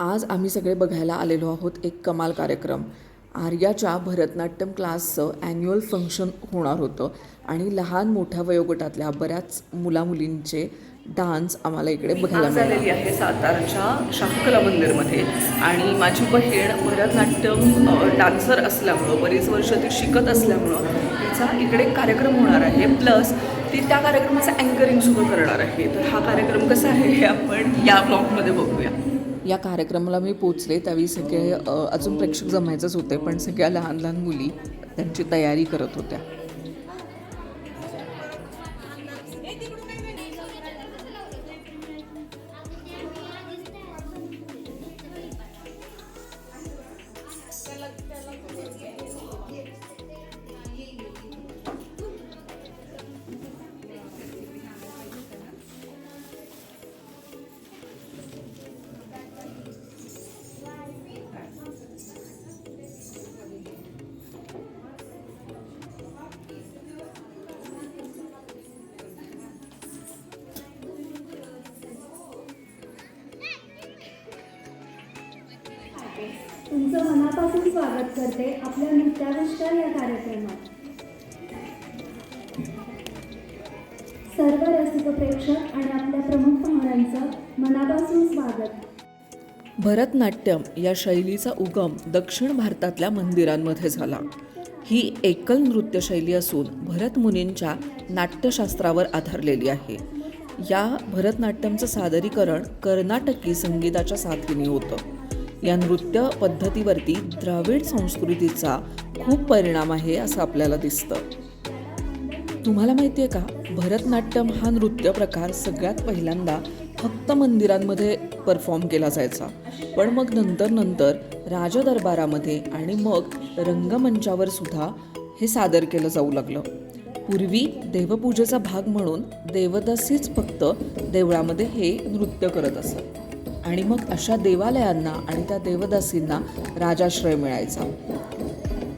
आज आम्ही सगळे बघायला आलेलो आहोत एक कमाल कार्यक्रम. आर्याच्या भरतनाट्यम क्लासचं ॲन्युअल फंक्शन होणार होतं आणि लहान मोठ्या वयोगटातल्या बऱ्याच मुलामुलींचे डान्स आम्हाला इकडे बघायला आलेली आहे सातारच्या शाहकला मंदिरमध्ये आणि माझी बहीण भरतनाट्यम डान्सर असल्यामुळं बरीच वर्ष ती शिकत असल्यामुळं तिचा इकडे कार्यक्रम होणार आहे. प्लस ती त्या कार्यक्रमाचं अँकरिंग सुद्धा करणार आहे. तर हा कार्यक्रम कसा आहे हे आपण या ब्लॉगमध्ये बघूया. या कार्यक्रमाला मी पोचले. त्यावेळी सगळे अजून प्रेक्षक जमायचंच होते पण सगळ्या लहान लहान मुली त्यांची तयारी करत होत्या. तुमचं मनापासून स्वागत करते आपल्या नृत्याविष्कार या कार्यक्रमात. सर्व रसिक प्रेक्षक आणि आपल्या प्रमुख पाहुण्यांचं मनापासून स्वागत. भरतनाट्यम या शैलीचा उगम दक्षिण भारतातल्या मंदिरांमध्ये झाला. ही एकल नृत्यशैली असून भरत मुनींच्या नाट्यशास्त्रावर आधारलेली आहे. या भरतनाट्यमचं सादरीकरण कर्नाटकी संगीताच्या साथीने होतं. या नृत्य पद्धतीवरती द्राविड संस्कृतीचा खूप परिणाम आहे असं आपल्याला दिसतं. तुम्हाला माहिती आहे का? भरतनाट्यम हा नृत्य प्रकार सगळ्यात पहिल्यांदा फक्त मंदिरांमध्ये परफॉर्म केला जायचा. पण मग नंतर नंतर राजदरबारामध्ये आणि मग रंगमंचावर सुद्धा हे सादर केलं जाऊ लागलं. पूर्वी देवपूजेचा भाग म्हणून देवदासीच फक्त देवळामध्ये हे नृत्य करत असत. आणि मग अशा देवालयांना आणि त्या देवदासींना राजाश्रय मिळायचा.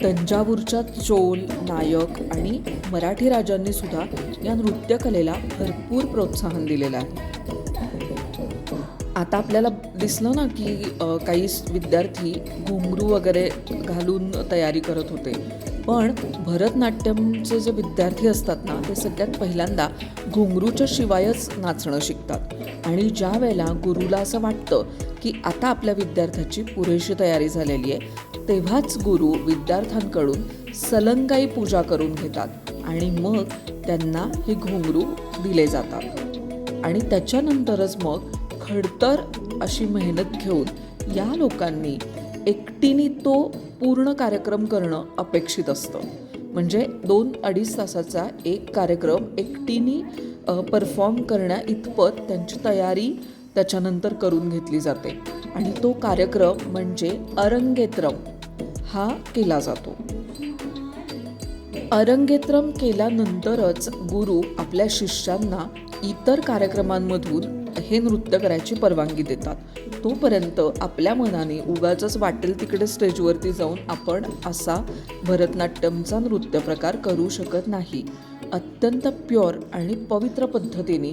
तंजावूरच्या चोल नायक आणि मराठी राजांनी सुद्धा या नृत्यकलेला भरपूर प्रोत्साहन दिलेलं आहे. आता आपल्याला दिसलं ना की काही विद्यार्थी घुंगरू वगैरे घालून तयारी करत होते. पण भरतनाट्यमचे जे विद्यार्थी असतात ना ते सगळ्यात पहिल्यांदा घुंगरूच्या शिवायच नाचणं शिकतात. आणि ज्या वेळेला गुरुला असं वाटतं की आता आपल्या विद्यार्थ्याची पुरेशी तयारी झालेली आहे तेव्हाच गुरु विद्यार्थ्यांकडून सलंगाई पूजा करून घेतात आणि मग त्यांना हे घुंगरू दिले जातात. आणि त्याच्यानंतरच मग खडतर अशी मेहनत घेऊन या लोकांनी एकटीने तो पूर्ण कार्यक्रम करणं अपेक्षित असतं. म्हणजे दोन अडीच तासाचा एक कार्यक्रम एकटीने परफॉर्म करण्या इतपत त्यांची तयारी त्याच्यानंतर करून घेतली जाते. आणि तो कार्यक्रम म्हणजे अरंगेत्रम हा केला जातो. अरंगेत्रम केल्यानंतरच गुरु आपल्या शिष्यांना इतर कार्यक्रमांमधून हे नृत्य करायची परवानगी देतात. तोपर्यंत आपल्या मनाने उगाच वाटेल तिकडे स्टेजवरती जाऊन आपण असा भरतनाट्यमचा नृत्य प्रकार करू शकत नाही. अत्यंत प्युअर आणि पवित्र पद्धतीने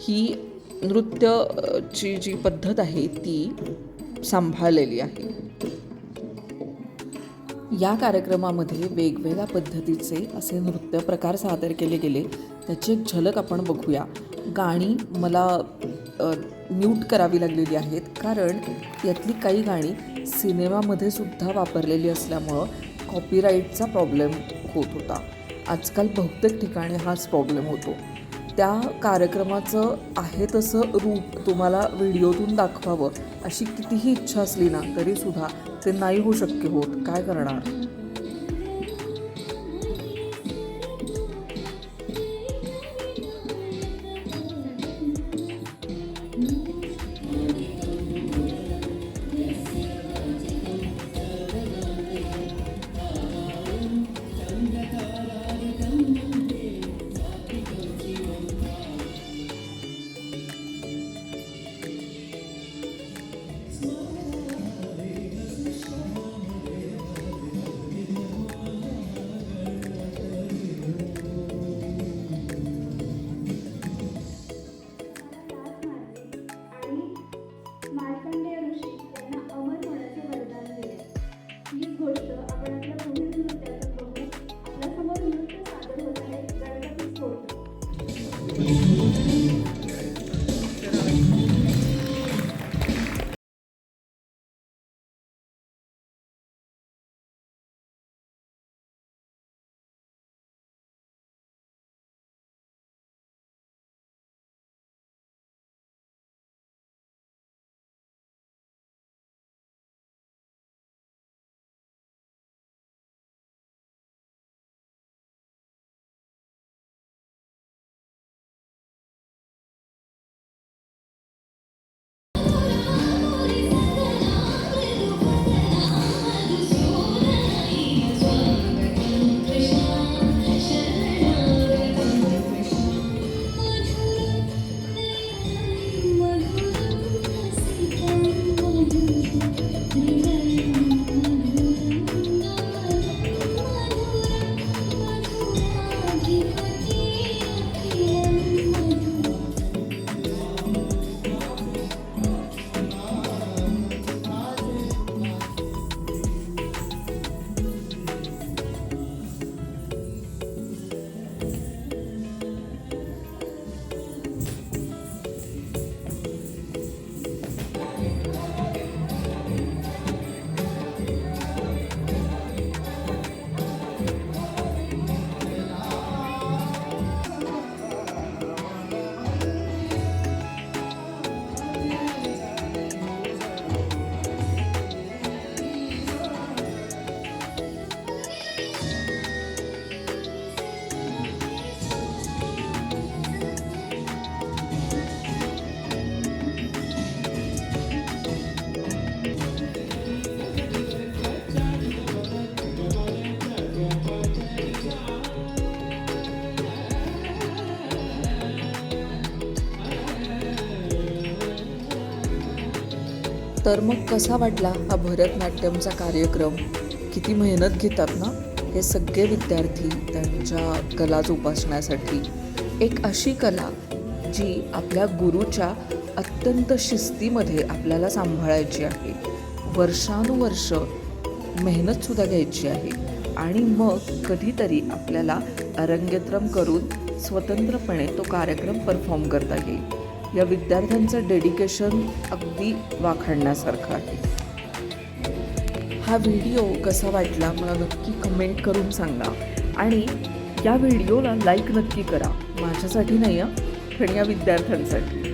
ही नृत्यची जी पद्धत आहे ती सांभाळलेली आहे. या कार्यक्रमामध्ये वेगवेगळ्या पद्धतीचे असे नृत्य प्रकार सादर केले गेले. त्याची एक झलक आपण बघूया. गाणी मला म्यूट करावी लागलेली आहेत. कारण यातली काही गाणी सिनेमामध्ये सुद्धा वापरलेली असल्यामुळं कॉपीराईटचा प्रॉब्लेम होत होता. आजकाल बहुतेक ठिकाणी हाच प्रॉब्लेम होतो. त्या कार्यक्रमाचं आहे तसं रूप तुम्हाला व्हिडिओतून दाखवावं अशी कितीही इच्छा असली ना तरीसुद्धा ते नाही होऊ शक्य होत. काय करणार? तर मग कसा वाटला हा भरतनाट्यमचा कार्यक्रम? किती मेहनत घेतात ना हे सगळे विद्यार्थी त्यांच्या कला जोपासण्यासाठी एक अशी कला जी आपल्या गुरुच्या अत्यंत शिस्तीमध्ये आपल्याला सांभाळायची आहे. वर्षानुवर्ष मेहनतसुद्धा घ्यायची आहे. आणि मग कधीतरी आपल्याला अरंगेत्रम करून स्वतंत्रपणे तो कार्यक्रम परफॉर्म करता येईल. या विद्यार्थ्यांचं डेडिकेशन अगदी वाखाणण्यासारखं आहे. हा व्हिडिओ कसा वाटला मला नक्की कमेंट करून सांगा. आणि या व्हिडिओला लाईक नक्की करा. माझ्यासाठी नाही आहे पण या विद्यार्थ्यांसाठी.